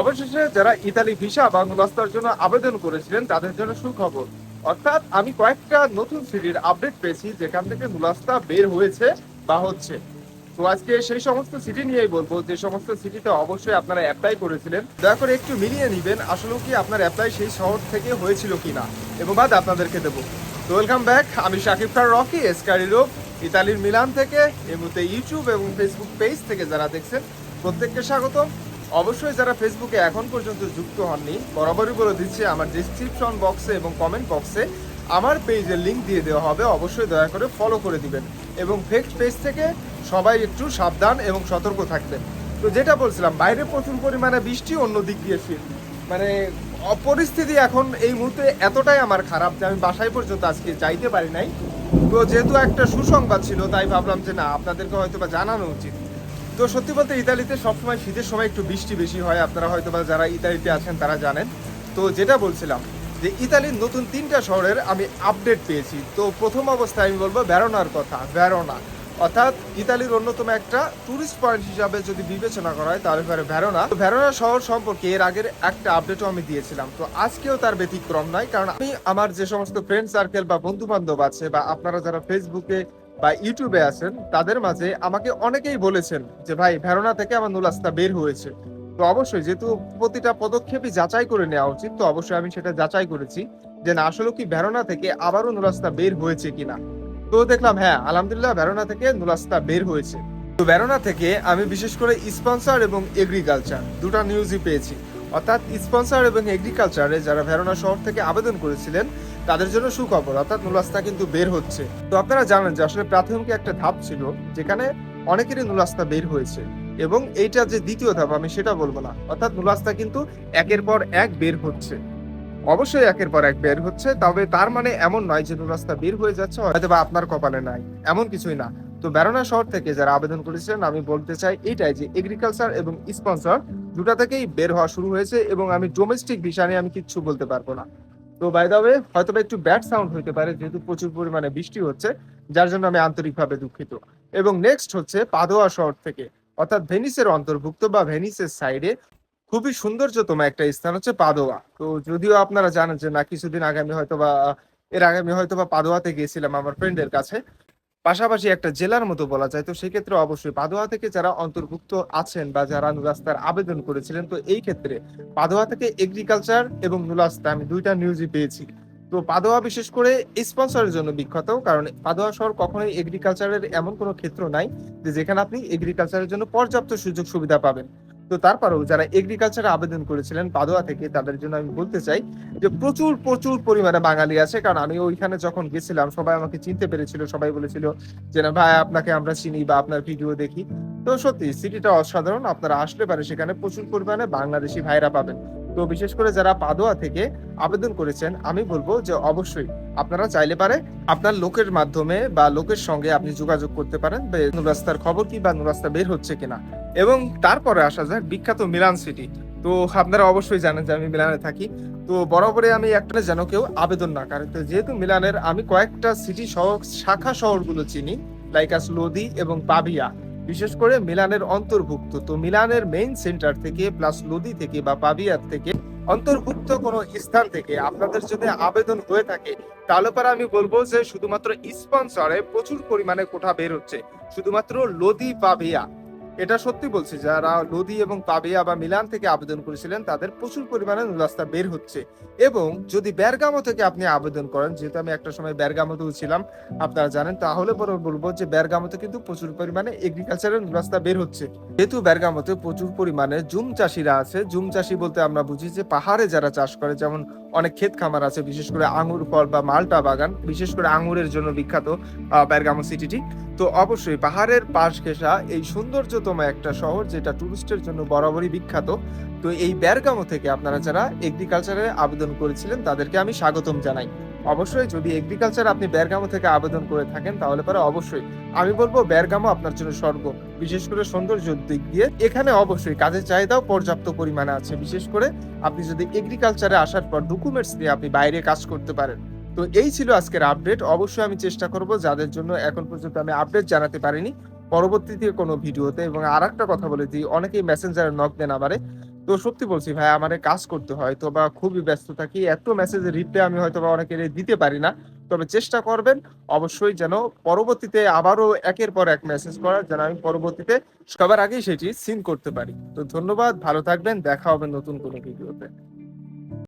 অবশেষে যারা Italy visa বা নুলাস্তার জন্য আবেদন করেছিলেন, তাদের জন্য সুখবর। অর্থাৎ আমি কয়েকটা নতুন সিটির আপডেট পেয়েছি, যেখান থেকে নুলাস্তা বের হয়েছে বা হচ্ছে। তো আজকে সেই সমস্ত সিটি নিয়েই বলব, যে সমস্ত সিটিতে অবশ্যই আপনারা অ্যাপ্লাই করেছিলেন। দয়া করে একটু মিলিয়ে নিবেন আসলে কি আপনার অ্যাপ্লাই সেই শহর থেকে হয়েছিল কিনা, এবং বাদ আপনাদেরকে দেবো। তো ওয়েলকাম ব্যাক আমি শাকিব খান রকি এসকারি রোগ ইতালির মিলান থেকে এই মুহূর্তে ইউটিউব এবং ফেসবুক পেজ থেকে যারা দেখছেন, প্রত্যেককে স্বাগত অবশ্যই যারা ফেসবুকে এখন পর্যন্ত যুক্ত হননি, বরাবরই বলে দিচ্ছে আমার ডিসক্রিপশন বক্সে এবং কমেন্ট বক্সে আমার পেজের লিংক দিয়ে দেওয়া হবে। অবশ্যই দয়া করে ফলো করে দিবেন এবং ফেক পেজ থেকে সবাই একটু সাবধান এবং সতর্ক থাকবেন। তো যেটা বলছিলাম, বাইরে প্রচুর পরিমাণে বৃষ্টি অন্য দিক দিয়ে শীত মানে পরিস্থিতি এখন এই মুহূর্তে এতটাই আমার খারাপ যে আমি বাসায় পর্যন্ত আজকে যাইতে পারি নাই। তো যেহেতু একটা সুসংবাদ ছিল, তাই ভাবলাম যে না, আপনাদেরকে হয়তো বা জানানো উচিত। তো সত্যি বলতে ইতালিতে সবসময় শীতের সময় একটু বৃষ্টি বেশি হয়। আপনারা হয়তো বা যারা ইতালিতে আছেন, তারা জানেন। তো যেটা বলছিলাম যে ইতালির নতুন তিনটা শহরের আমি আপডেট পেয়েছি। তো প্রথম অবস্থায় আমি বলব ভ্যারোনার কথা, ভ্যারোনা। অর্থাৎ ইতালির অন্যতম একটা টুরিস্ট পয়েন্ট হিসাবে যদি বিবেচনা করা হয়, তাহলে পরে তো ভ্যারোনা শহর সম্পর্কে এর আগের একটা আপডেটও আমি দিয়েছিলাম। তো আজকেও তার ব্যতিক্রম নয়, কারণ আমি, আমার যে সমস্ত ফ্রেন্ড সার্কেল বা বন্ধু বান্ধব আছে বা আপনারা যারা ফেসবুকে বা ইউটিউবে আছেন, তাদের মাঝে আমাকে অনেকেই বলেছেন যে, ভাই ভ্যারোনা থেকে আমার নুলাস্তা বের হয়েছে। তো অবশ্যই যেহেতু প্রতিটা পদক্ষেপই যাচাই করে নেওয়া উচিত, তো অবশ্যই আমি সেটা যাচাই করেছি যে, না, আসলে কি ভ্যারোনা থেকে আবারও নুলাস্তা বের হয়েছে কিনা। তো দেখলাম হ্যাঁ আলহামদুলিল্লাহ ভ্যারোনা থেকে নুলাস্তা বের হয়েছে। তো ভ্যারোনা থেকে আমি বিশেষ করে স্পন্সর এবং এগ্রিকালচার দুটা নিউজই পেয়েছি। অর্থাৎ স্পন্সর এবং এগ্রিকালচারে যারা ভেরোনা শহর থেকে আবেদন করেছিলেন তাদের জন্য সুখবর, অর্থাৎ নুলাস্তা কিন্তু বের হচ্ছে। তো আপনারা জানেন যে আসলে প্রাথমিক একটা ধাপ ছিল, যেখানে অনেকেরই নুলাস্তা বের হয়েছে। এবং এইটা যে দ্বিতীয় ধাপ, আমি সেটা বলব না। অর্থাৎ নুলাস্তা কিন্তু একের পর এক বের হচ্ছে। অবশ্যই একের পর এক বের হচ্ছে, তবে তার মানে এমন নয় যে নুলাস্তা বের হয়ে যাচ্ছে হয়তো বা আপনার কপালে নাই। এমন কিছুই না। তো বেরোনা শহর থেকে যারা আবেদন করেছিলেন, আমি বলতে চাই এটাই যে এগ্রিকালচার এবং স্পন্সর দুটা থেকেই বের হওয়া শুরু হয়েছে এবং আমি ডোমেস্টিক বিষয় নিয়ে আমি কিচ্ছু বলতে পারব না। তো বাই দা ওয়ে হয়তো একটু ব্যাড সাউন্ড হতে পারে, যেহেতু প্রচুর পরিমাণে বৃষ্টি হচ্ছে, যার জন্য আমি আন্তরিকভাবে দুঃখিত। এবং নেক্সট হচ্ছে পাদোয়া শহর থেকে। অর্থাৎ ভেনিসের অন্তর্ভুক্ত বা ভেনিসের সাইডে খুবই সৌন্দর্যতম একটা স্থান হচ্ছে পাদোয়া। তো যদিও আপনারা জানেন যে না, কিছুদিন আগে আমি হয়তো বা এর আগে আমি হয়তো বা পাদোয়াতে গিয়েছিলাম আমার ফ্রেন্ডের কাছে। পাশাপাশি একটা জেলার মতো বলা যায়। তো সেক্ষেত্রে অবশ্যই পাদোয়া থেকে যারা অন্তর্ভুক্ত আছেন বা যারা নুরাস্তার আবেদন করেছিলেন, তো এই ক্ষেত্রে পাদোয়া থেকে এগ্রিকালচার এবং নুলাস্তা আমি দুইটা নিউজই পেয়েছি। তো পাদোয়া বিশেষ করে স্পন্সরের জন্য বিখ্যাত, কারণ পাদোয়া শহর কখনোই এগ্রিকালচারের এমন কোনো ক্ষেত্র নাই যে যেখানে আপনি এগ্রিকালচারের জন্য পর্যাপ্ত সুযোগ সুবিধা পাবেন। তো তারপরেও যারা এগ্রিকালচারে আবেদন করেছিলেন পাদোয়া থেকে, তাদের জন্য আমি বলতে চাই যে প্রচুর প্রচুর পরিমাণে বাঙালি আছে। কারণ আমি ওইখানে যখন গেছিলাম, সবাই আমাকে চিনতে পেরেছিল। সবাই বলেছিল যে, না ভাই, আপনাকে আমরা চিনি বা আপনার ভিডিও দেখি। তো সত্যি, সিটিটা অসাধারণ। আপনারা আসলে পারে সেখানে প্রচুর পরিমাণে বাংলাদেশি ভাইরা পাবেন। তো বিশেষ করে যারা পাদোয়া থেকে আবেদন করেছেন, আমি বলব যে অবশ্যই আপনারা চাইলে পারে আপনার লোকের মাধ্যমে বা লোকের সঙ্গে আপনি যোগাযোগ করতে পারেন। নুরাস্তার খবর কি বা নুরাস্তা বের হচ্ছে কিনা। এবং তারপরে আসা যাক বিখ্যাত মিলান সিটি। তো আপনারা অবশ্যই জানেন যে আমি মিলানে থাকি। তো বরাবরই আমি একটা যেন কেউ আবেদন না করে। তো যেহেতু মিলানের আমি কয়েকটা সিটি শহর শাখা শহরগুলো চিনি লাইক আস লোদি এবং পাভিয়া বিশেষ করে মিলানের অন্তর্ভুক্ত। তো মিলানের মেইন সেন্টার থেকে প্লাস লোদি থেকে বা পাভিয়ার থেকে অন্তর্ভুক্ত কোনো স্থান থেকে আপনাদের যদি আবেদন হয়ে থাকে, তাহলে পরে আমি বলব যে শুধুমাত্র স্পন্সরে প্রচুর পরিমাণে কোঠা বের হচ্ছে। শুধুমাত্র লোদি পাভিয়া এটা সত্যি বলছি, যারা লোদি এবং পাবিয়া বা মিলান থেকে আবেদন করেছিলেন, তাদের প্রচুর পরিমাণে নুলাস্তা বের হচ্ছে। এবং যদি ব্যারগামো থেকে আপনি আবেদন করেন, যেহেতু আমি একটা সময় ব্যারগামোতেও ছিলাম, আপনারা জানেন, তাহলে পরে বলব যে ব্যারগামোতে কিন্তু প্রচুর পরিমাণে এগ্রিকালচারের নুলাস্তা বের হচ্ছে। যেহেতু ব্যারগামোতে প্রচুর পরিমাণে জুম চাষিরা আছে, জুম চাষি বলতে আমরা বুঝি যে পাহাড়ে যারা চাষ করে, যেমন অনেক ক্ষেত খামার আছে, বিশেষ করে আঙুর ফল বা মালটা বাগান, বিশেষ করে আঙুরের জন্য বিখ্যাত প্যারগামো সিটিটি তো অবশ্যই পাহাড়ের পাশ ঘেঁষা এই সৌন্দর্যতম একটা শহর যেটা টুরিস্টের জন্য বরাবরই বিখ্যাত। তো এই ব্যারগামো থেকে আপনারা যারা এগ্রিকালচারে আবেদন করেছিলেন, তাদেরকে আমি স্বাগতম জানাই। অবশ্যই যদি এগ্রিকালচার আপনি ব্যারগামো থেকে আবেদন করে থাকেন, তাহলে পরে অবশ্যই আমি বলব ব্যারগামো আপনার জন্য স্বর্গ। বিশেষ করে সৌন্দর্য দিক দিয়ে এখানে অবশ্যই কাজের চাহিদাও পর্যাপ্ত পরিমাণে আছে। বিশেষ করে আপনি যদি এগ্রিকালচারে আসার পর ডকুমেন্টস দিয়ে আপনি বাইরে কাজ করতে পারেন। তো এই ছিল আজকের আপডেট অবশ্যই আমি চেষ্টা করব যাদের জন্য এখন পর্যন্ত আমি আপডেট জানাতে পারিনি, পরবর্তীতে কোনো ভিডিওতে। এবং আর একটা কথা বলে দিই, অনেকেই মেসেঞ্জারে নক দেন আমারে তো সত্যি বলছি ভাই, আমার কাজ করতে হয় তো বা খুবই ব্যস্ত থাকি, এত মেসেজের রিপ্লাই আমি হয়তো বা অনেকের দিতে পারি না। তবে চেষ্টা করবেন অবশ্যই যেন পরবর্তীতে আবারও একের পর এক মেসেজ করার, যেন আমি পরবর্তীতে সবার আগেই সেটি সিন করতে পারি। তো ধন্যবাদ, ভালো থাকবেন, দেখা হবে নতুন কোনো ভিডিওতে